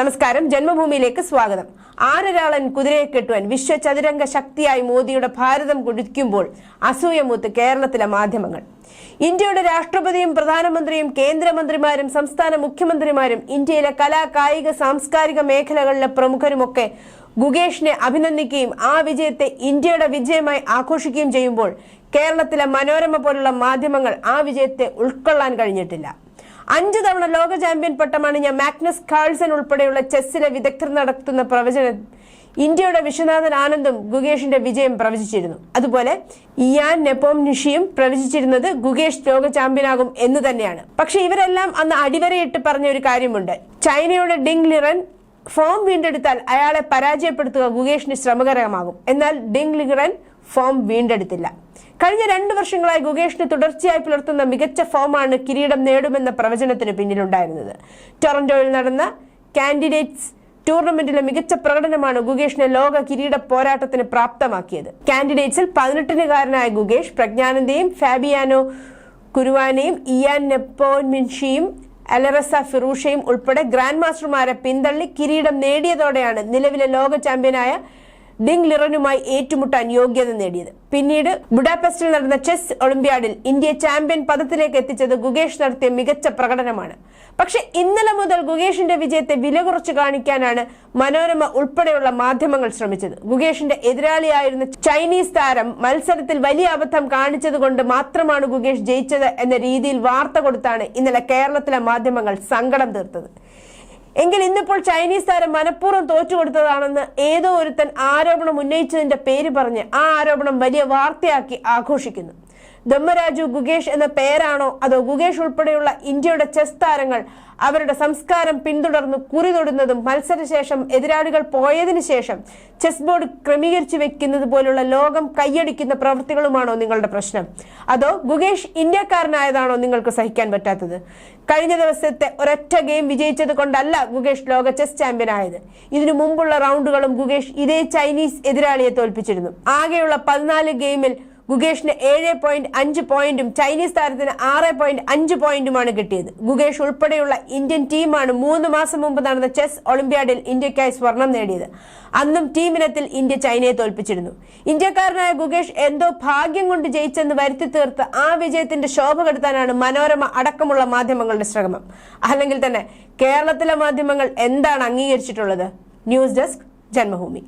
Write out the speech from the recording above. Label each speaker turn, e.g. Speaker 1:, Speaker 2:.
Speaker 1: നമസ്കാരം. ജന്മഭൂമിയിലേക്ക് സ്വാഗതം. ആരൊരാളൻ കുതിരയെ കെട്ടുവാൻ വിശ്വ ചതുരംഗ ശക്തിയായി മോദിയുടെ ഭാരതം കുടിക്കുമ്പോൾ അസൂയമൂത്ത് കേരളത്തിലെ മാധ്യമങ്ങൾ. ഇന്ത്യയുടെ രാഷ്ട്രപതിയും പ്രധാനമന്ത്രിയും കേന്ദ്രമന്ത്രിമാരും സംസ്ഥാന മുഖ്യമന്ത്രിമാരും ഇന്ത്യയിലെ കലാ കായിക സാംസ്കാരിക മേഖലകളിലെ പ്രമുഖരുമൊക്കെ ഗുഗേഷിനെ അഭിനന്ദിക്കുകയും ആ വിജയത്തെ ഇന്ത്യയുടെ വിജയമായി ആഘോഷിക്കുകയും ചെയ്യുമ്പോൾ കേരളത്തിലെ മനോരമ പോലുള്ള മാധ്യമങ്ങൾ ആ വിജയത്തെ ഉൾക്കൊള്ളാൻ കഴിഞ്ഞിട്ടില്ല. അഞ്ചു തവണ ലോക ചാമ്പ്യൻ പട്ടമാണ് ഞാൻ മാഗ്നസ് കാൾസൺ ഉൾപ്പെടെയുള്ള ചെസ്സിലെ വിദഗ്ധർ നടത്തുന്ന പ്രവചനം. ഇന്ത്യയുടെ വിശ്വനാഥൻ ആനന്ദും ഗുഗേഷിന്റെ വിജയം പ്രവചിച്ചിരുന്നു. അതുപോലെ ഇയാൻ നെപ്പോം നിഷിയും പ്രവചിച്ചിരുന്നത് ഗുഗേഷ് ലോക ചാമ്പ്യനാകും എന്ന് തന്നെയാണ്. പക്ഷെ ഇവരെല്ലാം അന്ന് അടിവരയിട്ട് പറഞ്ഞ ഒരു കാര്യമുണ്ട്. ചൈനയുടെ ഡിങ് ലിറൻ ഫോം വീണ്ടെടുത്താൽ അയാളെ പരാജയപ്പെടുത്തുക ഗുഗേഷിന് ശ്രമകരമാകും. എന്നാൽ ഡിങ് ലിറൻ ഫോം വീണ്ടെടുത്തില്ല. കഴിഞ്ഞ രണ്ട് വർഷങ്ങളായി ഗുഗേഷിന് തുടർച്ചയായി പുലർത്തുന്ന മികച്ച ഫോമാണ് കിരീടം നേടുമെന്ന പ്രവചനത്തിന് പിന്നിലുണ്ടായിരുന്നത്. ടൊറന്റോയിൽ നടന്ന കാൻഡിഡേറ്റ്സ് ടൂർണമെന്റിലെ മികച്ച പ്രകടനമാണ് ഗുഗേഷിനെ ലോക കിരീട പോരാട്ടത്തിന് പ്രാപ്തമാക്കിയത്. കാൻഡിഡേറ്റ്സിൽ പതിനെട്ടിനുകാരനായ ഗുഗേഷ് പ്രജ്ഞാനന്ദയും ഫാബിയാനോ കുരുവാനയും ഇയാൻ നെപ്പോമിൻഷിയും അലറസ ഫിറൂഷയും ഉൾപ്പെടെ ഗ്രാൻഡ് മാസ്റ്റർമാരെ പിന്തള്ളി കിരീടം നേടിയതോടെയാണ് നിലവിലെ ലോക ചാമ്പ്യനായ ഡിങ് ലിറനുമായി ഏറ്റുമുട്ടാൻ യോഗ്യത നേടിയത്. പിന്നീട് ബുഡാപെസ്റ്റിൽ നടന്ന ചെസ് ഒളിമ്പ്യാഡിൽ ഇന്ത്യ ചാമ്പ്യൻ പദത്തിലേക്ക് എത്തിച്ചത് ഗുഗേഷ് നടത്തിയ മികച്ച പ്രകടനമാണ്. പക്ഷെ ഇന്നലെ മുതൽ ഗുഗേഷിന്റെ വിജയത്തെ വില കുറച്ച് കാണിക്കാനാണ് മനോരമ ഉൾപ്പെടെയുള്ള മാധ്യമങ്ങൾ ശ്രമിച്ചത്. ഗുഗേഷിന്റെ എതിരാളിയായിരുന്ന ചൈനീസ് താരം മത്സരത്തിൽ വലിയ അബദ്ധം കാണിച്ചതുകൊണ്ട് മാത്രമാണ് ഗുഗേഷ് ജയിച്ചത് എന്ന രീതിയിൽ വാർത്ത കൊടുത്താണ് ഇന്നലെ കേരളത്തിലെ മാധ്യമങ്ങൾ സങ്കടം തീർത്തത്. എങ്കിൽ ഇന്നിപ്പോൾ ചൈനീസ് താരം മനഃപൂർവം തോറ്റുകൊടുത്തതാണെന്ന് ഏതോ ഒരുത്തൻ ആരോപണം ഉന്നയിച്ചതിന്റെ പേര് പറഞ്ഞ് ആ ആരോപണം വലിയ വാർത്തയാക്കി ആഘോഷിക്കുന്നു. ബ്രഹ്മരാജു ഗുഗേഷ് എന്ന പേരാണോ അതോ ഗുഗേഷ് ഉൾപ്പെടെയുള്ള ഇന്ത്യയുടെ ചെസ് താരങ്ങൾ അവരുടെ സംസ്കാരം പിന്തുടർന്ന് കുറി തൊടുന്നതും മത്സരശേഷം എതിരാളികൾ പോയതിനു ശേഷം ചെസ് ബോർഡ് ക്രമീകരിച്ചു വെക്കുന്നത് പോലുള്ള ലോകം കൈയടിക്കുന്ന പ്രവൃത്തികളുമാണോ നിങ്ങളുടെ പ്രശ്നം? അതോ ഗുഗേഷ് ഇന്ത്യക്കാരനായതാണോ നിങ്ങൾക്ക് സഹിക്കാൻ പറ്റാത്തത്? കഴിഞ്ഞ ദിവസത്തെ ഒരൊറ്റ ഗെയിം വിജയിച്ചത് കൊണ്ടല്ല ഗുഗേഷ് ലോക ചെസ് ചാമ്പ്യൻ ആയത്. ഇതിനു മുമ്പുള്ള റൗണ്ടുകളും ഗുഗേഷ് ഇതേ ചൈനീസ് എതിരാളിയെ തോൽപ്പിച്ചിരുന്നു. ആകെയുള്ള പതിനാല് ഗെയിമിൽ ഗുഗേഷിന് ഏഴ് പോയിന്റ് അഞ്ച് പോയിന്റും ചൈനീസ് താരത്തിന് ആറ് പോയിന്റ് അഞ്ച് പോയിന്റുമാണ് കിട്ടിയത്. ഗുഗേഷ് ഉൾപ്പെടെയുള്ള ഇന്ത്യൻ ടീമാണ് മൂന്ന് മാസം മുമ്പ് നടന്ന ചെസ് ഒളിമ്പ്യാഡിൽ ഇന്ത്യക്കായി സ്വർണം നേടിയത്. അന്നും ടീമിനത്തിൽ ഇന്ത്യ ചൈനയെ തോൽപ്പിച്ചിരുന്നു. ഇന്ത്യക്കാരനായ ഗുഗേഷ് എന്തോ ഭാഗ്യം കൊണ്ട് ജയിച്ചെന്ന് വരുത്തി തീർത്ത് ആ വിജയത്തിന്റെ ശോഭ കെടുത്താനാണ് മനോരമ അടക്കമുള്ള മാധ്യമങ്ങളുടെ ശ്രമം. അല്ലെങ്കിൽ തന്നെ കേരളത്തിലെ മാധ്യമങ്ങൾ എന്താണ് അംഗീകരിച്ചിട്ടുള്ളത്? News desk Janmabhumi.